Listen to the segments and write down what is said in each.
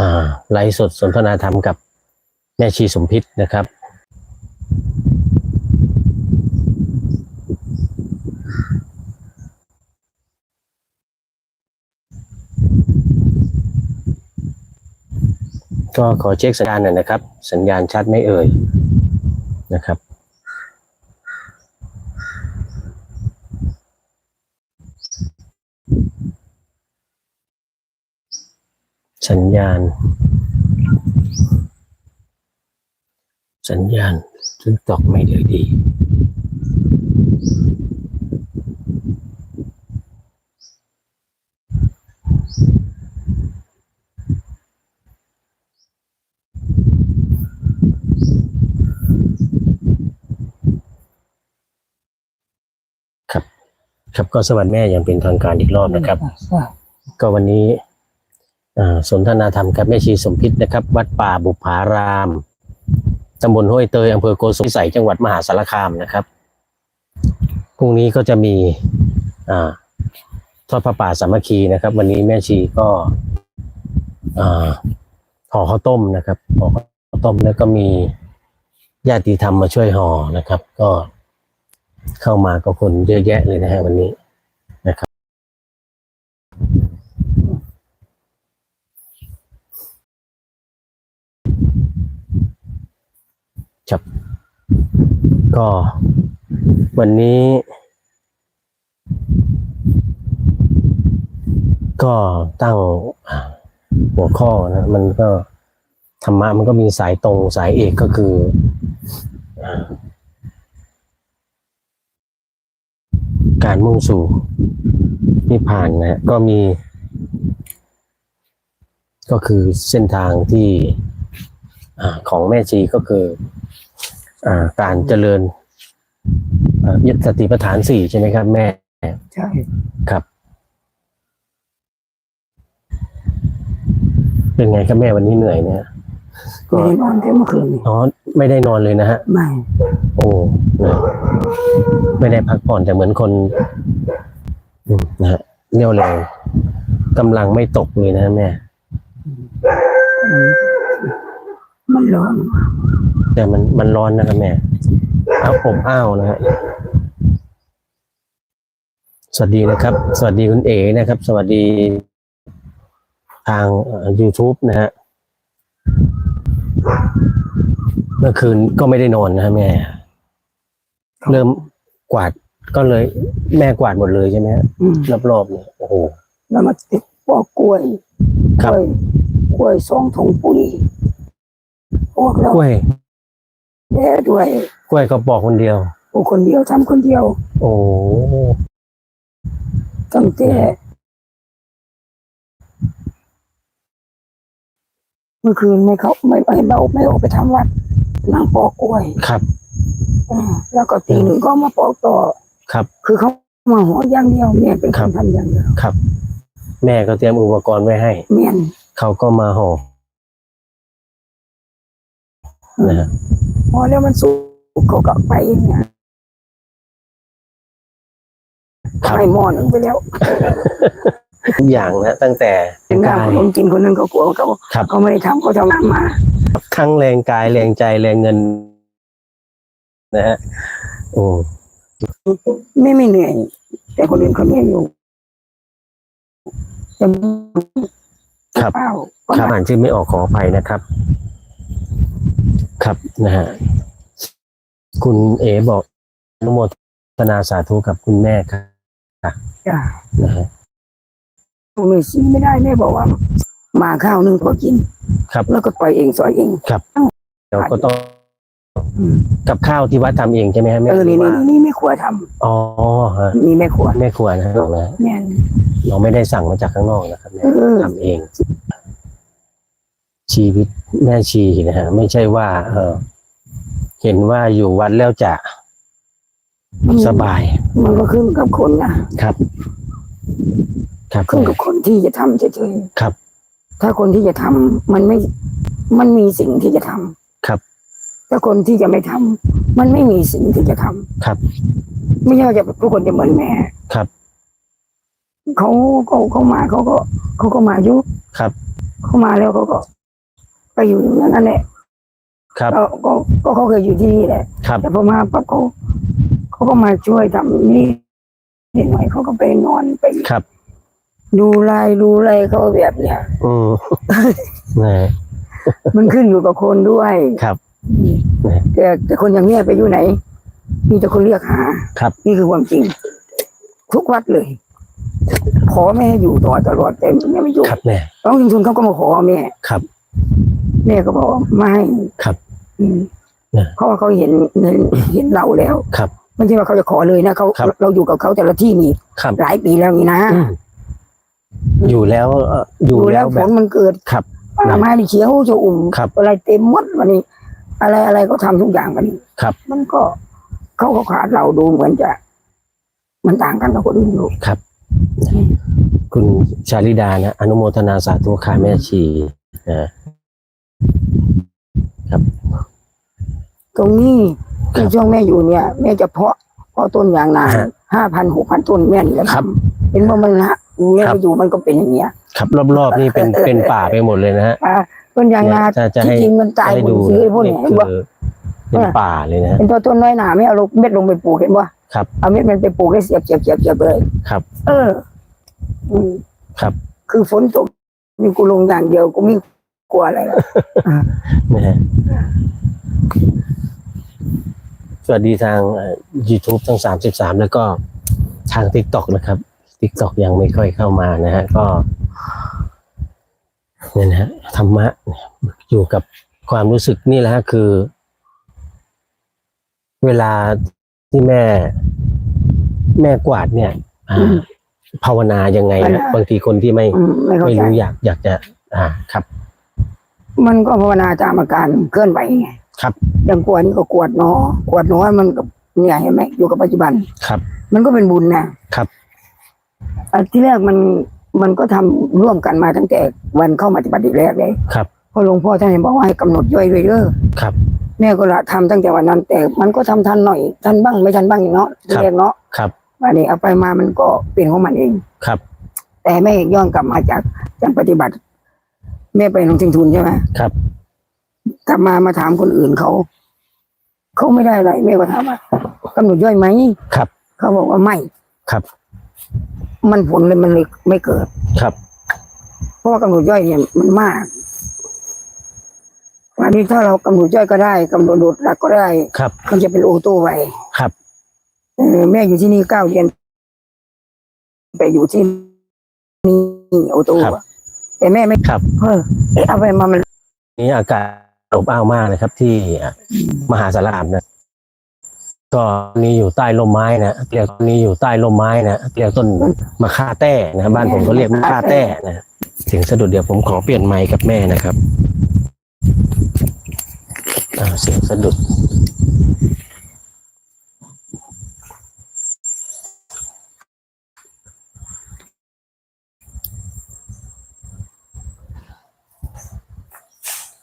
อ่าไลฟ์สดสนทนาธรรมกับแม่ชีสมพิษนะครับ ก็ขอเช็คสัญญาณหน่อยนะครับ สัญญาณชัดไม่เอ่ยนะครับ สัญญาณ สัญญาณซึ่งตอกไม่เลยดีครับ ครับก็สวัสดีแม่อย่างเป็นทางการอีกรอบนะครับ ก็วันนี้อ่า สนทนาธรรมกับแม่ชีสมพิษนะครับ วัดป่าบุพารามตำบลห้วยเตยอำเภอโกสุมพิสัยจังหวัดมหาสารคามนะครับพรุ่งนี้ก็จะมีอ่าทอดพระป่าสามัคคีนะครับ วันนี้แม่ชีก็ห่อข้าวต้มนะครับห่อข้าวต้มแล้วก็มีญาติธรรมมาช่วยห่อนะครับ ก็เข้ามาก็คนเยอะแยะเลยนะฮะวันนี้นะครับ ครับก็วันนี้ ก็ตั้งหัวข้อนะ มันก็ธรรมะมันก็มีสายตรงสายเอกก็คือการมุ่งสู่นิพพานนะฮะก็มี ก็คือเส้นทางที่อของแม่ชีก็คือ การเจริญอ่ายึดสติปัฏฐานสี่ใช่ไหมครับ แม่ ใช่ครับ เป็นไงครับแม่วันนี้เหนื่อยเนี่ยไม่ได้นอนแต่เมื่อคืนนี่อ๋อไม่ได้นอนเลยนะฮะ ไม่ โอ้เหนื่อยไม่ได้พักผ่อนแต่เหมือนคนอืมนะฮะเรี่ยวแรงกำลังไม่ตกเลยนะแม่ มันร้อน แต่มันมันร้อนนะครับแม่เอาผมอ้าวนะฮะสวัสดีนะครับ สวัสดีคุณเอ๋นะครับ สวัสดีทางเอ่อ YouTube นะฮะเมื่อคืนก็ไม่ได้นอนนะฮะแม่ เริ่มกวาดก็เลย แม่กวาดหมดเลยใช่ไหมฮะอืมรอบๆเนี่ยโอ้โหแล้วมาติดพวกกล้วยคกรับล้วยกล้วยสองถุงปุ๋ย พวกเรากล้วยแย่ด้วยกล้วยก็ปอกคนเดียวปลูกคนเดียวทำคนเดียวโอ้โหตั้งแต่เมื่อคืนไม่เขาไม่ไม่เราไม่ออกไปทำวัดนั่งปอกกล้วยครับ อืมแล้วก็ตีหนึ่งก็มาปอกต่อ ครับ คือเขามาหัวอย่างเดียวเมียเป็นคนทำอย่างเดียวครับ แม่ก็เตรียมอุปกรณ์ไว้ให้ เมียนเขาก็มาห่อ นะฮะพอแล้วมันสุกเขาก็ไปเนี่ยครับให้หม้อหนึงไปแล้วทุกอย่างนะตั้งแต่ถึงหน้ากายคนกินคนหนึงเขากลัวเขาครับเขาไม่ได้ทำเขาทำงานมาทั้งแรงกายแรงใจแรงเงิน นะฮะโอ้ไม่ไม่เหนื่อย แต่คนอื่นเขาเหนื่อยอยู่แต่ครับเปล่าครับอ่านชื่อไม่ออกขออภัยนะครับ ครับนะฮะคุณเอบอกอนุโมทนาสาธุกับคุณแม่ครับจ้ะนะฮะไม่ซีไม่ได้แม่บอกว่าหมาข้าวหนึ่งพอกิน ครับ แล้วก็ปล่อยเองสอยเองเดี๋ยวก็ต้องอืมกับข้าวที่วัดทำเองใช่ไหมฮะแม่เออนี่หรืนี่ว่านี่ไม่ควรทอ๋อฮะำนี่ไม่ควรแม่ครัวนะฮะนะแม่นเราไม่ได้สั่งมาจากข้างนอกนะครับแม่เออทำเอง ชีวิตแม่ชีนะฮะไม่ใช่ว่า เออ เห็นว่าอยู่วัดแล้วจะมันสบาย มันก็ขึ้นกับคนนะครับ ครับขึ้นกับคนที่จะทำเฉยครับๆถ้าคนที่จะทำมันไม่ มันมีสิ่งที่จะทำครับ ถ้าคนที่จะไม่ทำมันไม่มีสิ่งที่จะทำครับ ไม่ใช่ว่าจะทุกคนจะเหมือนแม่ครับเขาเขาเขามาเขาก็เขาก็มาอยุครับ เขามาแล้วเขาก็ ไปอยู่อย่างนั้นแหละครับ ก็ก็ก็เขาเคยอยู่ที่นี่แหละ ครับ แต่พอมาปั๊บเขาเขาก็มาช่วยทำนี่นิดหน่อยเขาก็ไปนอนไปครับ ดูลายดูอะไรเขาแบบเนี้ยอืมนะมันขึ้นอยู่กับคนด้วยครับ แต่แต่คนอย่างเนี้ยไปอยู่ไหน มีแต่คนเรียกหาครับ นี่คือความจริง ทุกวัดเลย ขอแม่ให้อยู่ต่อตลอดแต่แม่ไม่อยู่ครับแม่น้องชุมชนเขาก็มาขอแม่ครับ แม่ก็บอกว่าไม่ครับ อืมนะเพราะว่าเขาเห็นเห็นเห็นเราแล้วครับ ไม่ใช่ว่าเขาจะขอเลยนะเขาครับ เราอยู่กับเขาแต่ละที่นี่ครับหลายปีแล้วนี่นะอืมอยู่แล้วเอ่ออยู่ดูแล้แล้ววแบฝบนมันเกิดครับ ป่าไม้นี่เขียวจะอุ่มครับอะไรเต็มหมดวันนี้ อะไรอะไรก็ทำทุกอย่างวันนี้ครับ มันก็เขาก็ขาดเราดูเหมือนจะ มันต่างกันกับคนอื่นอยู่ครับคุณชาลิดานะอนุโมทนาสาธุค่ะแม่ชีนะครับ ตรงนี้ครัในบช่วงแม่อยู่เนี่ย แม่จะเพาะเพาะต้นยางนาฮะห้าพันหกพันต้นแม่นี่แหละครับทำเป็นว่ามันละแม่ครับไปอยู่มันก็เป็นอย่างเงี้ยครับรอบๆนี่เป็นเป็นป่าไปหมดเลยนะฮะอ่าต้นยางนาจะจะที่ให้จริงมันตายให้หมดดูซื้อไอ้พวกนี่เนี้ยเห็นคืปะอเป็นป่าเลยนะฮะเป็นตัวต้นน้อยหนาไม่เอาลงเม็ดลงไปปลูกเห็นปะครับเอาเม็ดมันไปปลูกให้เสียบเสียบเสียบเสียบเลยครับ เอออืมครับ คือฝนตกนี่กูลงอย่างเดียวกูไม่กลัวอะไรหรอกนะฮะส วัสดีทางเอ่อ YouTube ทั้งสามสิบสามแล้วก็ทาง TikTok นะครับ TikTok ยังไม่ค่อยเข้ามานะฮะก็เนี่ยนะฮะธรรมะอยู่กับความรู้สึกนี่แหละฮะคือ เวลาที่แม่ แม่กวาดเนี่ยอ่าอืมภาวนายังไงภาวนะนาบางทีคนที่ไม่อืมไม่เข้าไม่ใจรู้อยากอยากจะ อ่าครับ มันก็ภาวนาตามอาการเคลื่อนไหวไง ครับอย่างกวดนี่ก็กวดหนอกวดหนอมันก็เนี่ยเห็นไหมอยู่กับปัจจุบันครับ มันก็เป็นบุญนะครับอันที่แรกมันมันก็ทำร่วมกันมาตั้งแต่วันเข้ามาปฏิบัติแรกเลยครับเพอหลวงพ่อท่านเห็นบอกว่าให้กำหนดย่อยเรื่อยครับๆแม่ก็ละทำตั้งแต่วันนั้น แต่มันก็ทำทันหน่อยทันบ้างไม่ทันบ้างอย่างเนาะที่แรกเนาะครับวันนี้เอาไปมามันก็เป็นของมันเองครับ แต่แม่ย้อนกลับมาจากจากปฏิบัติ แม่ไปลงทุนทุนใช่ไหมครับ กลับมามาถามคนอื่นเขา เขาไม่ได้อะไรแม่ก็ถามว่ากำหนดย่อยไหมครับ เขาบอกว่าไม่ครับ มันผลเลยมันเลยไม่เกิดครับ เพราะว่ากำหนดย่อยเนี่ยมันมากวันนี้ถ้าเรากำหนดย่อยก็ได้กำหนดโดดหลักก็ได้ครับมันจะเป็นโอโต้ไว้ครับเออแม่อยู่ที่นี่เก้าเดือนไปอยู่ที่นี่โอโต้อะแต่แม่ไม่ครับ เออเอ๊ะเอาไปมามัน นี่อากาศ อบอ้าวมากนะครับ ที่มหาสารคามนะก็มีอยู่ใต้ร่มไม้นะเรียกมีอยู่ใต้ร่มไม้นะเรียกต้นมะค่าแต้นะบ้านผมก็เรียกมะค่าแต้นะเสียงสะดุดเดี๋ยวผมขอเปลี่ยนไมค์กับแม่นะครับเสียงสะดุด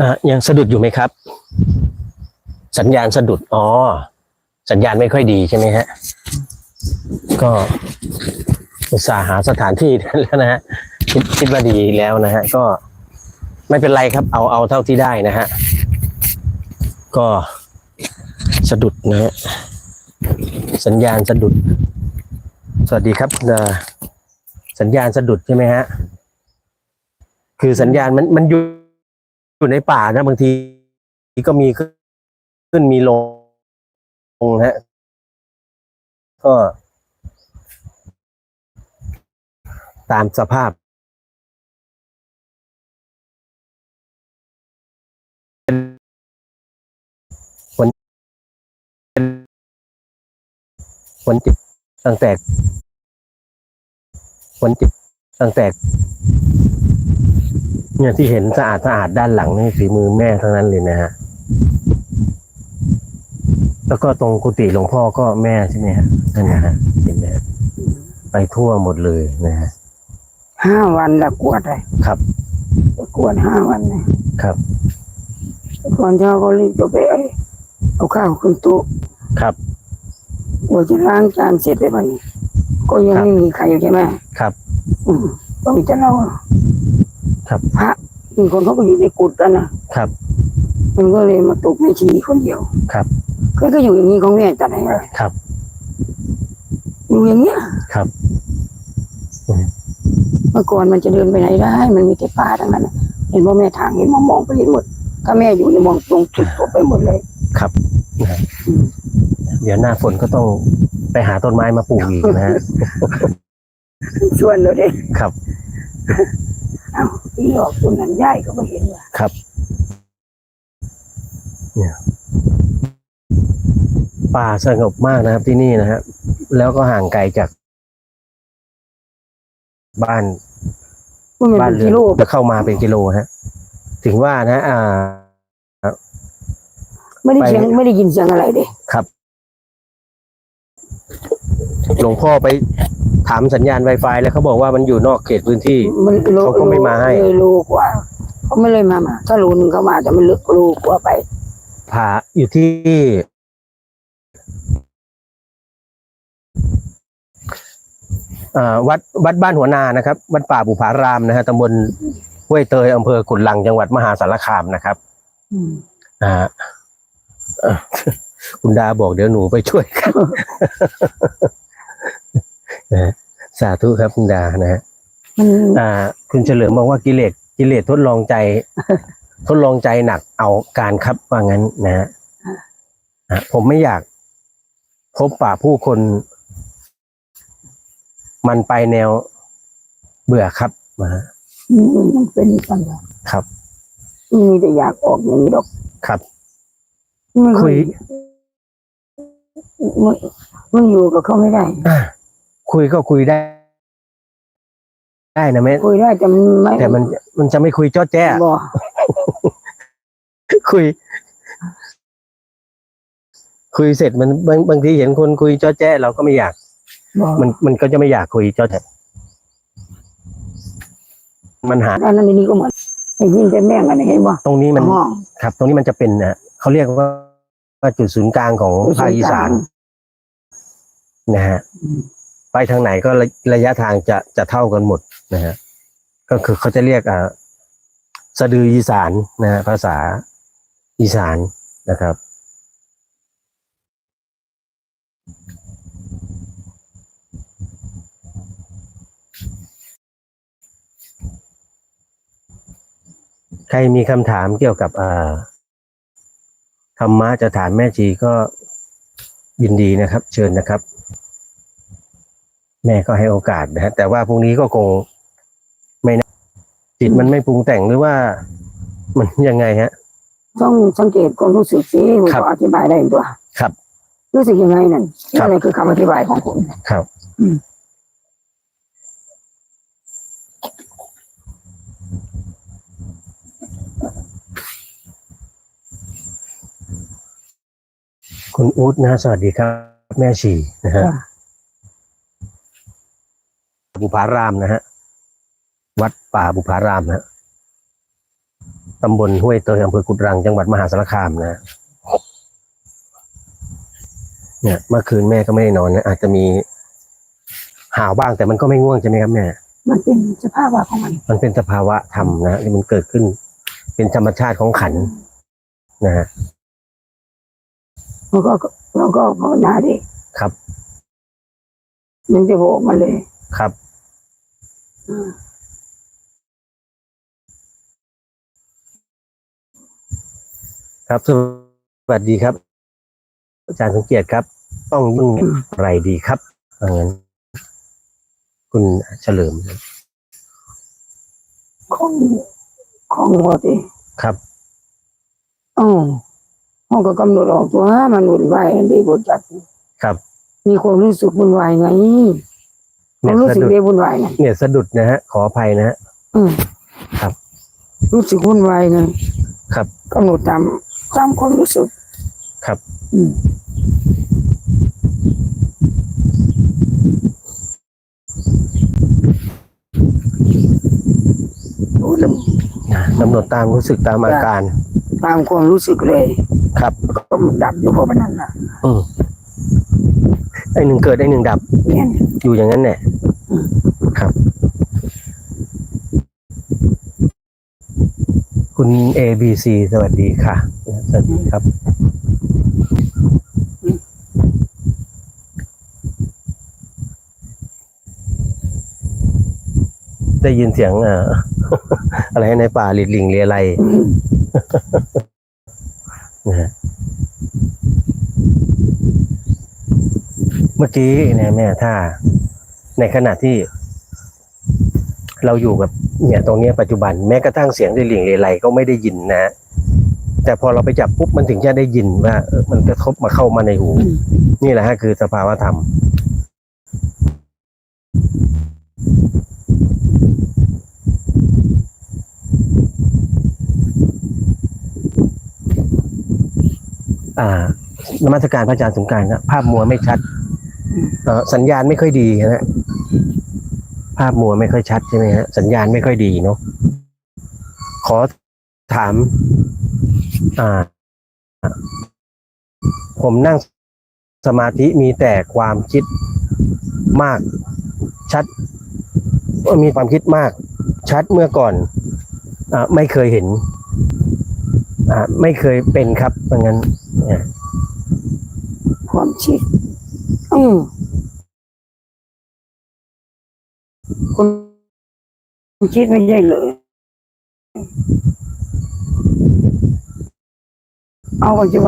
อะยังสะดุดอยู่ไหมครับ สัญญาณสะดุดอ๋อสัญญาณไม่ค่อยดีใช่ไหมฮะ ก็อุตส่าห์หาสถานที่แล้วนะฮะคิดคิดว่าดีแล้วนะฮะ ก็ไม่เป็นไรครับ เอาเอาเท่าที่ได้นะฮะ ก็สะดุดนะฮะสัญญาณสะดุด สวัสดีครับสัญญาณสะดุดใช่ไหมฮะ คือสัญญาณมันมันอยู่ อยู่ในป่านะบางทีก็มีขึ้นมีลงฮะก็ ตามสภาพวันวันจิตตั้งแต่วันจิตตั้งแต่ เนี่ยที่เห็นสะอาดสะอาดด้านหลังนี่ฝีมือแม่ทั้งนั้นเลยนะฮะ แล้วก็ตรงกุฏิหลวงพ่อก็แม่ใช่ไหมฮะนั่นนะฮะเห็นไหมฮะไปทั่วหมดเลยนะฮะห้าวันละกวดเลยครับ กวดห้าวันนะครับก่อนเช้าก็รีบจะไปเอาเอาข้าวขึ้นโต๊ะครับกว่าจะล้างจานเสร็จเลยวันนี้ ก็ยังครับไม่มีใครใช่ไหมครับ อืมก็มีแต่เรา ครับ พระบางคนเขาก็อยู่ในกุฏกันนะครับ มันก็เลยมาตกในชีคนเดียวครับ ก็ก็อยู่อย่างนี้ของแม่จัดให้เลยครับ อยู่อย่างเงี้ยครับเมื่อก่อนมันจะเดินไปไหนได้ มันมีแต่ป่าทั้งนั้นน่ะเห็นว่าแม่ทางเห็นมามองไปเห็นหมด ถ้าแม่อยู่ในยมองตรงจุดตัวไปหมดเลย ครับนะฮะอืม เดี๋ยวหน้าฝนก็ต้องไปหาต้นไม้มาปลูกอีกนะฮะ ชวนเลยเด้ครับ เอ้าที่หลอกตัวนั้นย่ายก็ไม่เห็นว่าครับ เนี่ย ป่าสงบมากนะครับที่นี่นะฮะแล้วก็ห่างไกลจาก บ้านว่ามันบ้านเป็นเรือกินโลจะเข้ามาเป็นกิโลฮะ ถึงว่านะ อ่า ไม่ได้ไปเสียงไม่ได้ยินเสียงอะไรเด้ครับ หลวงพ่อไปถามสัญญาณ Wi-Fi แล้วเขาบอกว่ามันอยู่นอกเขตพื้นที่ มันโลเขาก็ไม่มาให้ เลยโลกว่าเขาไม่เลยมามา ถ้าโลนึงเขามาแต่มันลึกโลกว่าไป ผาอยู่ที่เอ่อวัดวัดบ้านหัวนานะครับ วัดป่าบุภารามนะฮะตำบลห้วยเตยอำเภอกุนลังจังหวัดมหาสารคามนะครับ อืม อ่าเอ่อ คุณดาบอกเดี๋ยวหนูไปช่วยครับนะฮะสาธุครับคุณดานะฮะมันอ่า คุณเฉลิมบอกว่ากิเลสกิเลสทดลองใจ ทดลองใจหนักเอาการครับว่างั้นนะฮะอะผมไม่อยาก พบป่าผู้คน มันไปแนวเบื่อครับนะฮะมันเป็นกันเหรอครับมีแต่อยากออกอย่างนี้ดอกครับไม่คุย มันมันอยู่กับเขาไม่ได้ อะคุยก็คุยได้ ได้นะแม่คุยได้แต่มันไม่แต่มันมันจะไม่คุยจ้อแจ้บ่คุย คุยเสร็จมันบางบางทีเห็นคนคุยจ้อแจ้เราก็ไม่อยากบ่มันมันก็จะไม่อยากคุยจ้อแจ้มันหาอันนั้นอันนี้ก็เหมือนไอ้ยินแต่แม่งกันเห็นบ่ตรงนี้มัน ห้อง ครับ ตรงนี้มันจะเป็นนะเขาเรียกว่า ว่าจุดศูนย์กลางของภาคอีสานนะฮะอืมไปทางไหนก็ระระยะทางจะจะเท่ากันหมดนะฮะก็คือเขาจะเรียกอ่าสะดืออีสานนะฮะภาษาอีสานนะครับ ใครมีคำถามเกี่ยวกับอ่า ธรรมะจะถามแม่ชีก็ยินดีนะครับ เชิญนะครับ แม่ก็ให้โอกาสนะฮะแต่ว่าพรุ่งนี้ก็คงไม่นะจิตมันไม่ปรุงแต่งหรือว่า มันยังไงฮะ ต้องสังเกตความรู้สึกสิมันครับ ก็อธิบายได้ตัวครับ รู้สึกยังไงนั่นครับอะไรคือคำอธิบายของผม ครับ อืม คุณอู๊ดนะฮะสวัสดีครับ แม่ชีนะฮะจ้ะบุพารามนะฮะ วัดป่าบุพารามนะฮะตำบลห้วยเตยอำเภอกุดรัง จังหวัดมหาสารคามนะฮะเนี่ยเมื่อคืนแม่ก็ไม่ได้นอนนะอาจจะมีหาวบ้างแต่มันก็ไม่ง่วงใช่ไหมครับแม่มันเป็นสภาพว่าของมัน มันเป็นสภาวะธรรมนะที่มันเกิดขึ้น เป็นธรรมชาติของขันธ์นะฮะ เราก็เราก็ภาวนาดิครับ มันจะโผล่ออกมาเลยครับอืมครับสวัสดีครับ อาจารย์สงเกียรติครับ ต้องยิ่งอะไรดีครับว่างั้นคุณเฉลิมของของหัวดิครับอ๋อ ห้องก็กำหนดออกตัวมันวุ่นวายดีบทจัดครับมีความรู้สึกวุ่นวายไงคเนี่วายมรู้สะสึกดุดดีวุ่นวายไงเนี่ยสะดุดนะฮะขออภัยนะฮะอืมครับ รู้สึกวุ่นวายไงครับกำหนดตามตามความรู้สึก ครับ อืมนะกำหนดตามรู้สึกตามอาการ ตามความรู้สึกเลย ครับ ก็มันดับอยู่เพราะมันนั่นน่ะอืมไอหนึ่งเกิดไอหนึ่งดับเนี่ยอยู่อย่างนั้นแหละอืมครับ คุณ ABC สวัสดีค่ะ สวัสดีครับ ได้ยินเสียงอ่าอะไรในป่าหลิดหลิงเรียไร นะฮะเมื่อกี้เนี่ยแม่ถ้า ในขณะที่เราอยู่กับเนี่ยตรงเนี้ยปัจจุบันแม้กระทั่งเสียงหลิดหลิงเรียไรก็ไม่ได้ยินนะ แต่พอเราไปจับปุ๊บมันถึงจะได้ยินว่าเออมันกระทบมาเข้ามาในหู นี่แหละฮะคือสภาวะธรรม อ่านมัสการพระอาจารย์สงการนะภาพมัวไม่ชัดสัญญาณไม่ค่อยดีนะภาพมัวไม่ค่อยชัดใช่ไหมฮะสัญญาณไม่ค่อยดีเนาะขอถาม อ่า ผมนั่งสมาธิมีแต่ความคิดมากชัดมีความคิดมาก ชัดเมื่อก่อนอ่าไม่เคยเห็น อ่าไม่เคยเป็นครับเพราะงั้นความชิดอืมคุณคิดไม่ใช่เลยเอาปัจจุบัน